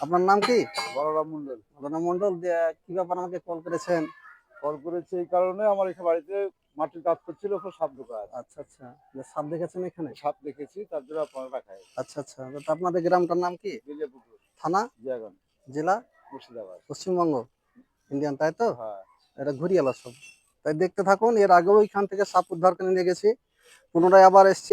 আপনার নাম কি? বলরাম মন্ডল। রণা মন্ডল কি ব্যাপার আমাকে কল করেছেন? কল করেছে এই কারণে আমার এখানে বাড়িতে মাটির কাজ করছিল ওপর সাপ ঢোকা আচ্ছা আচ্ছা। সাপ দেখেছেন এখানে? সাপ দেখেছি তার জন্য আপনার রাখায় আচ্ছা আচ্ছা। তো আপনাদের গ্রামটার নাম কি? থানা? জিয়াগন জেলা? মুর্শিদাবাদ। পশ্চিমবঙ্গ। ইন্ডিয়ান তাই তো? হ্যাঁ। এটা ঘুরিয়ালা সব। তাই দেখতে থাকুন এর আগেও এখান থেকে সাপ উদ্ধার করে নিয়ে গেছি। পুনরায় আবার এসছি।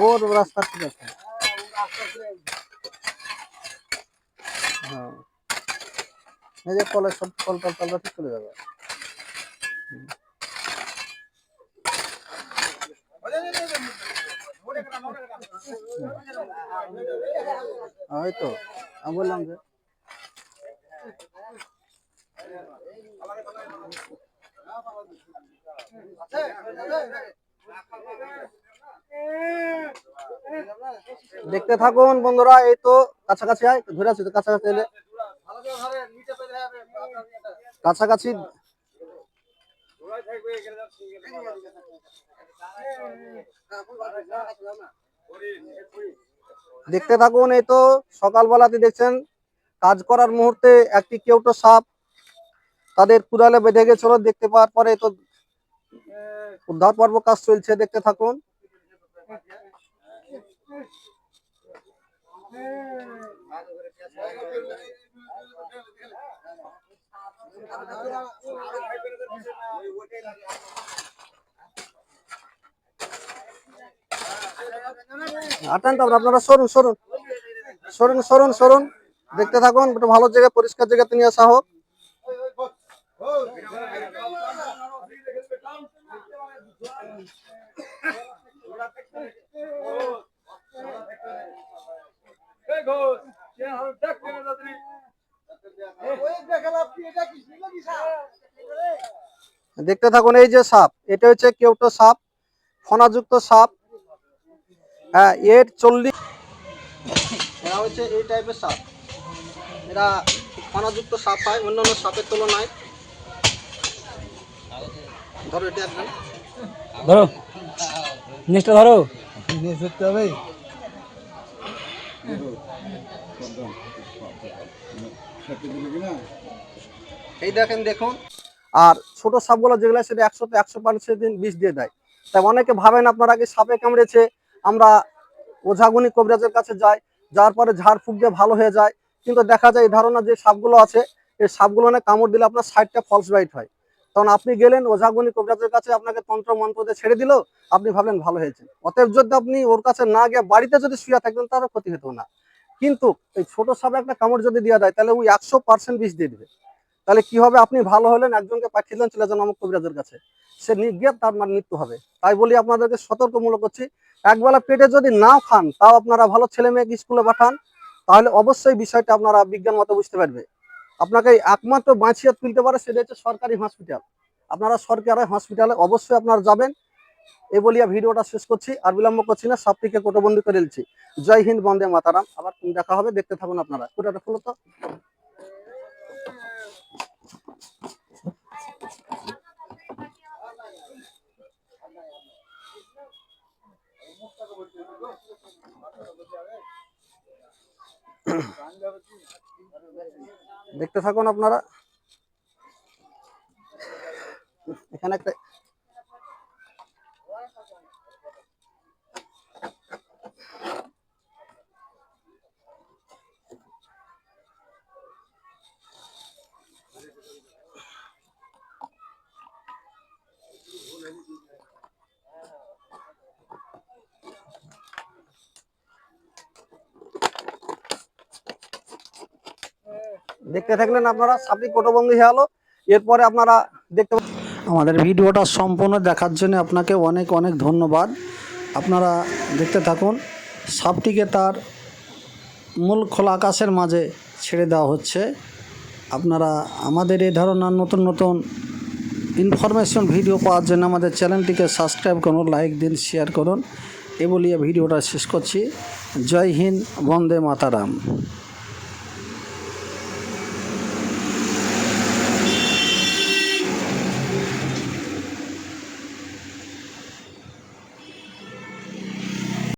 ওর রাস্তা ঠিক আছে। হ্যাঁ। যে কলের সব কল টল টলটা ঠিক চলে যাবে। হ্যাঁ, ওই তো আমি বললাম যে। দেখতে থাকুন বন্ধুরা এই তো কাছাকাছি আয় ধরে আছি তো কাছাকাছি এলে। কাছাকাছি। দেখতে থাকুন, এই তো সকালবেলাতে দেখছেন, কাজ করার মুহূর্তে একটি কেউটো সাপ তাদের কুড়ালে বেঁধে গেছিল। দেখতে পাওয়ার পরে তো উদ্ধার পর্ব কাজ চলছে, দেখতে থাকুন। আপনারা সরুন সরুন। সরুন সরুন সরুন। দেখতে থাকুন, একটু ভালো জায়গা, পরিষ্কার জায়গাতে নিয়ে আসা হোক। দেখতে থাকুন, এই যে সাপ, এটা হচ্ছে কেউটো সাপ, ফনাযুক্ত সাপ। হ্যাঁ এর চল্লিশ। এরা হচ্ছে এই টাইপের সাপ। এরা ফনাযুক্ত সাপ হয় অন্যান্য সাপের তুলনায়। ধরো এটা একদম। ধরো। জিনিসটা ধরো। এই দেখেন দেখুন। আর ছোট সাপগুলো যেগুলো সেটা একশোতে একশো পার্সেন্ট বিষ দিয়ে দেয়। তাই অনেকে ভাবেন আপনারা আগে সাপে কামড়েছে? আমরা ওঝাগুনি কবিরাজের কাছে যাই, যাওয়ার পরে ঝাড় ফুক দিয়ে ভালো হয়ে যায়। কিন্তু দেখা যায় এই ধারণা যে সাপগুলো আছে, এই সাপগুলো না কামড় দিলে আপনার সাইডটা ফলস বাইট হয়। তখন আপনি গেলেন, ওঝাগুনি কবিরাজের কাছে আপনাকে তন্ত্র মন্ত্র দিয়ে ছেড়ে দিল, আপনি ভাবলেন ভালো হয়েছে। অতএব যদি আপনি ওর কাছে না গিয়ে বাড়িতে যদি শুয়ে থাকতেন, তাহলে ক্ষতি হতো না। কিন্তু এই ছোট সাপে একটা কামড় যদি দেওয়া যায়, তাহলে ওই একশো পার্সেন্ট বিষ দিয়ে দিবে। তাহলে কি হবে? আপনি ভালো হলেন, একজনকে পাঠিয়ে দিলেন, চলে যান অমুক কবিরাজের কাছে। সে নিগিয়ে তার মানে মৃত্যু হবে। তাই বলি আপনাদেরকে সতর্কমূলক করছি একবেলা পেটে যদি নাও খান, তাও আপনারা ভালো ছেলে মেয়েকে স্কুলে পাঠান, তাহলে অবশ্যই বিষয়টা আপনারা বিজ্ঞান মতো বুঝতে পারবে। আপনাকে একমাত্র বাঁচিয়ে তুলতে পারে সেটা হচ্ছে সরকারি হসপিটাল আপনারা সরকারি হসপিটালে অবশ্যই আপনারা যাবেন। এই বলিয়া ভিডিওটা শেষ করছি, আর বিলম্ব করছি না, সবটিকে কোটবন্দি করে দিচ্ছি জয় হিন্দ, বন্দে মাতারাম। আবার দেখা হবে, দেখতে থাকুন আপনারা। কোটাটা খুলো তো। দেখতে থাকুন আপনারা। এখানে একটা দেখতে থাকলেন আপনারা সাপটি কোটোবন্দি হয়ে গেলো এরপরে আপনারা দেখতে আমাদের ভিডিওটা সম্পূর্ণ দেখার জন্য আপনাকে অনেক অনেক ধন্যবাদ। আপনারা দেখতে থাকুন, সাপটিকে তার মূল খোলা আকাশের মাঝে ছেড়ে দেওয়া হচ্ছে। আপনারা আমাদের এই ধরনের নতুন নতুন ইনফরমেশন ভিডিও পাওয়ার জন্য আমাদের চ্যানেলটিকে সাবস্ক্রাইব করুন, লাইক দিন, শেয়ার করুন। এ বলিয়ে ভিডিওটা শেষ করছি। জয় হিন্দ, বন্দে মাতারাম।